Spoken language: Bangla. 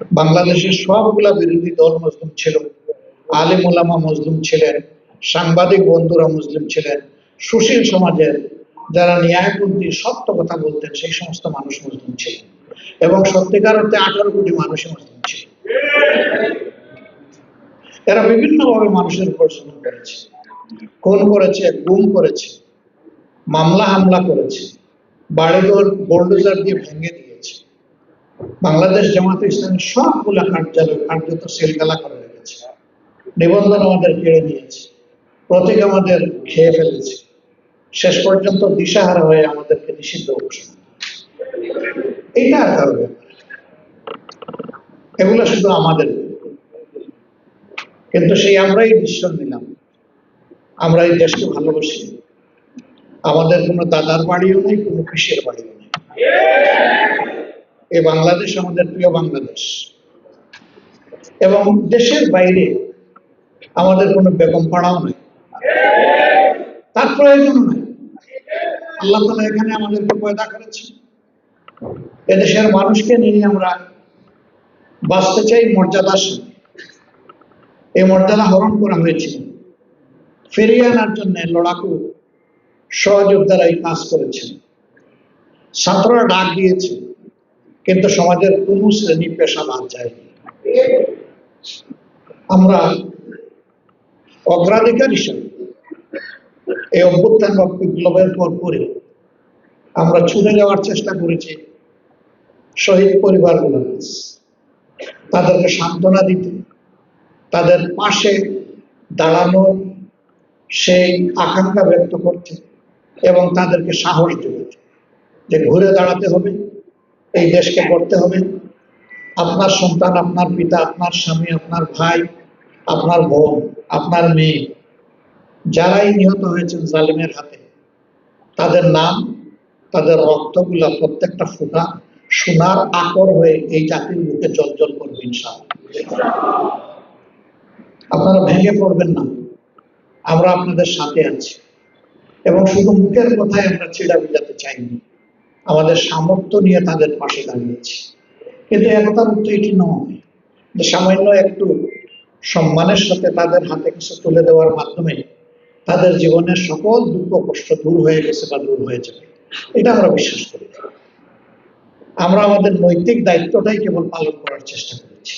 বাংলাদেশের সবগুলা বিরোধী দল মুসলিম ছিল, আলিম ওলামা মুসলিম ছিলেন, সাংবাদিক বন্ধুরা মুসলিম ছিলেন, সুশীল সমাজের যারা ন্যায়পন্থী সত্য কথা বলতেন, সেই সমস্ত মানুষ মুসলিম ছিলেন এবং সত্যিকার অর্থে আঠারো কোটি মানুষই মুসলিম ছিল। এরা বিভিন্নভাবে মানুষের উপর জুলুম করেছে। খুন করেছে, গুম করেছে, মামলা হামলা করেছে, বাড়িঘর বোল্ডোজার দিয়ে ভেঙে দিয়েছে। বাংলাদেশ জামাত ইসলামের সবগুলা কার্যালয় কার্যত সেলগালা করে রেখেছে। নিবন্ধন আমাদের কেড়ে নিয়েছে। প্রতীক আমাদের খেয়ে ফেলেছে। শেষ পর্যন্ত দিশাহারা হয়ে আমাদেরকে নিষিদ্ধ ঘোষণা এইটা আর এগুলো শুধু আমাদের কিন্তু সেই আমরাই ডিসিশন নিলাম। আমরা এই দেশকে ভালোবাসি। আমাদের কোনো দাদার বাড়িও নেই, কোনো পিসের বাড়িও নেই। এই বাংলাদেশ আমাদের প্রিয় বাংলাদেশ। এবং দেশের বাইরে আমাদের কোনো বেগম পাড়াও নেই। তার প্রয়োজন নাই। আল্লাহ তালা এখানে আমাদেরকে পয়দা করেছে এদেশের মানুষকে নিয়ে আমরা বাঁচতে চাই মর্যাদার সাথে এই মর্যাদা হরণ করা হয়েছে। ফিরিয়ে আনার জন্য লড়াকু সহযোদ্ধারা এই কাজ করেছেন। ছাত্ররা ডাক দিয়েছে। কিন্তু সমাজের কোনো শ্রেণি পেশা বাদ যায়নি আমরা অগ্রাধিকার হিসেবে এই অভ্যুত্থান বা বিপ্লবের পর পরে আমরা ছুটে যাওয়ার চেষ্টা করেছি শহীদ পরিবারগুলোর তাদেরকে সান্ত্বনা দিতে, তাদের পাশে দাঁড়ানোর সেই আকাঙ্ক্ষা ব্যক্ত করতে এবং তাদেরকে সাহস যোগাতে যে ঘুরে দাঁড়াতে হবে। এই দেশকে করতে হবে। আপনার সন্তান, আপনার পিতা, আপনার স্বামী, আপনার ভাই, আপনার বোন, আপনার মেয়ে, যারাই নিহত হয়েছেন জালিমের হাতে, তাদের নাম, তাদের রক্তগুলা প্রত্যেকটা ফোঁটা সোনার আকর হয়ে এই জাতির বুকে জল করবে আপনারা ভেঙে পড়বেন না। আমরা আপনাদের সাথে আছি। এবং শুধু মুখের কথায় আমরা ছেড়া বিজাতে চাইনি। আমাদের সামর্থ্য নিয়ে তাদের পাশে দাঁড়িয়েছি। কিন্তু একতার উত্তর এটি নয় যে সামান্য একটু সম্মানের সাথে তাদের হাতে কিছু তুলে দেওয়ার মাধ্যমে তাদের জীবনের সকল দুঃখ, কষ্ট দূর হয়ে গেছে বা দূর হয়ে যাবে। এটা আমরা বিশ্বাস করি। আমরা আমাদের নৈতিক দায়িত্বটাই কেবল পালন করার চেষ্টা করেছি।